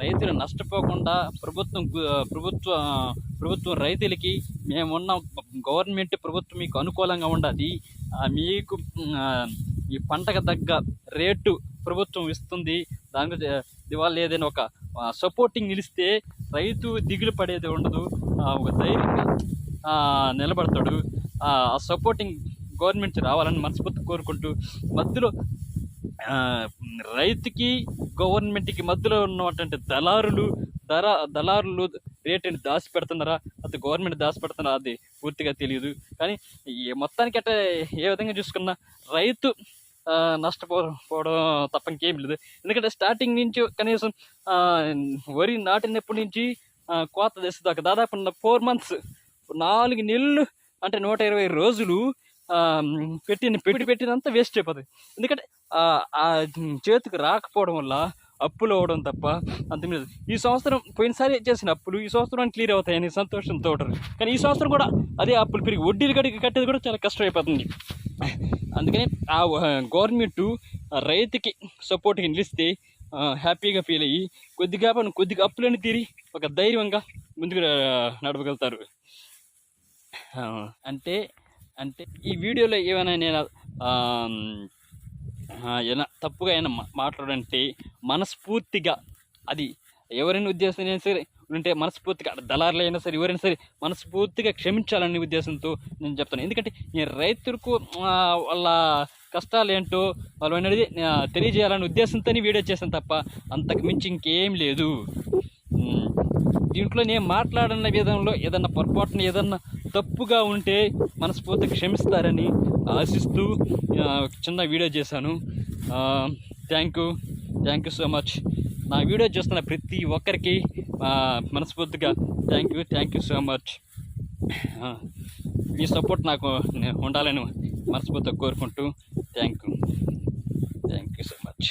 రైతులు నష్టపోకుండా ప్రభుత్వం ప్రభుత్వ ప్రభుత్వం రైతులకి మేమున్న గవర్నమెంట్ ప్రభుత్వం మీకు అనుకూలంగా ఉండాలి మీకు ఈ పంటకు తగ్గ రేటు ప్రభుత్వం ఇస్తుంది. దానికి ఇవాళ ఏదైనా ఒక సపోర్టింగ్ నిలిస్తే రైతు దిగులు పడేది ఉండదు. ఒక ధైర్యంగా నిలబడతాడు. ఆ సపోర్టింగ్ గవర్నమెంట్ రావాలని మనస్ఫూర్తి కోరుకుంటూ మధ్యలో రైతుకి గవర్నమెంట్కి మధ్యలో ఉన్నటువంటి దళారులు ధర దళారులు రేటుని దాచి పెడుతున్నారా అది గవర్నమెంట్ దాచి పెడుతున్నారా అది పూర్తిగా తెలియదు. కానీ మొత్తానికి అట్ట ఏ విధంగా చూసుకున్నా రైతు నష్టపోవడం తప్ప ఇంకేం లేదు. ఎందుకంటే స్టార్టింగ్ నుంచి కనీసం వరి నాటినప్పటి నుంచి కోత దశ దాకా దాదాపు ఫోర్ మంత్స్ నాలుగు నెలలు అంటే నూట ఇరవై రోజులు పెట్టిన పెట్టి పెట్టినంత వేస్ట్ అయిపోతుంది ఎందుకంటే ఆ చేతికి రాకపోవడం వల్ల అప్పులు అవ్వడం తప్ప అంతమీద ఈ సంవత్సరం పోయినసారి చేసిన అప్పులు? ఈ సంవత్సరం క్లియర్ అవుతాయని సంతోషంతో ఉంటారు. కానీ ఈ సంవత్సరం కూడా అదే అప్పులు పెరిగి వడ్డీలు కడిగి కట్టేది కూడా చాలా కష్టం అయిపోతుంది అందుకని ఆ గవర్నమెంట్ రైతుకి సపోర్ట్గా నిలిస్తే హ్యాపీగా ఫీల్ అయ్యి కొద్దిగా పని కొద్దిగా అప్పులని తీరి ఒక ధైర్యంగా ముందుకు ఆ, అంటే అంటే ఈ వీడియోలో ఏమైనా నేను ఏమైనా తప్పుగా అయినా మా- మాట్లాడంటే మనస్ఫూర్తిగా అది ఎవరైనా ఉద్దేశం అయినా సరే ఉంటే మనస్ఫూర్తిగా దళారులు అయినా సరే ఎవరైనా సరే మనస్ఫూర్తిగా క్షమించాలనే ఉద్దేశంతో నేను చెప్తాను. ఎందుకంటే నేను రైతులకు వాళ్ళ కష్టాలు ఏంటో వాళ్ళు అనేది తెలియజేయాలనే ఉద్దేశంతోనే వీడియో చేశాను తప్ప అంతకు మించి ఇంకేం లేదు. దీంట్లో నేను మాట్లాడిన విధంలో ఏదన్నా పొరపాటున ఏదన్నా తప్పుగా ఉంటే మనస్ఫూర్తి క్షమిస్తారని ఆశిస్తూ చిన్న వీడియో చేశాను. Thank you thank you so much నా వీడియో చూస్తున్న ప్రతి ఒక్కరికి మనస్ఫూర్తిగా thank you thank you so much me support నాకు ఉండాలని మనస్ఫూర్తిగా కోరుకుంటూ thank you thank you so much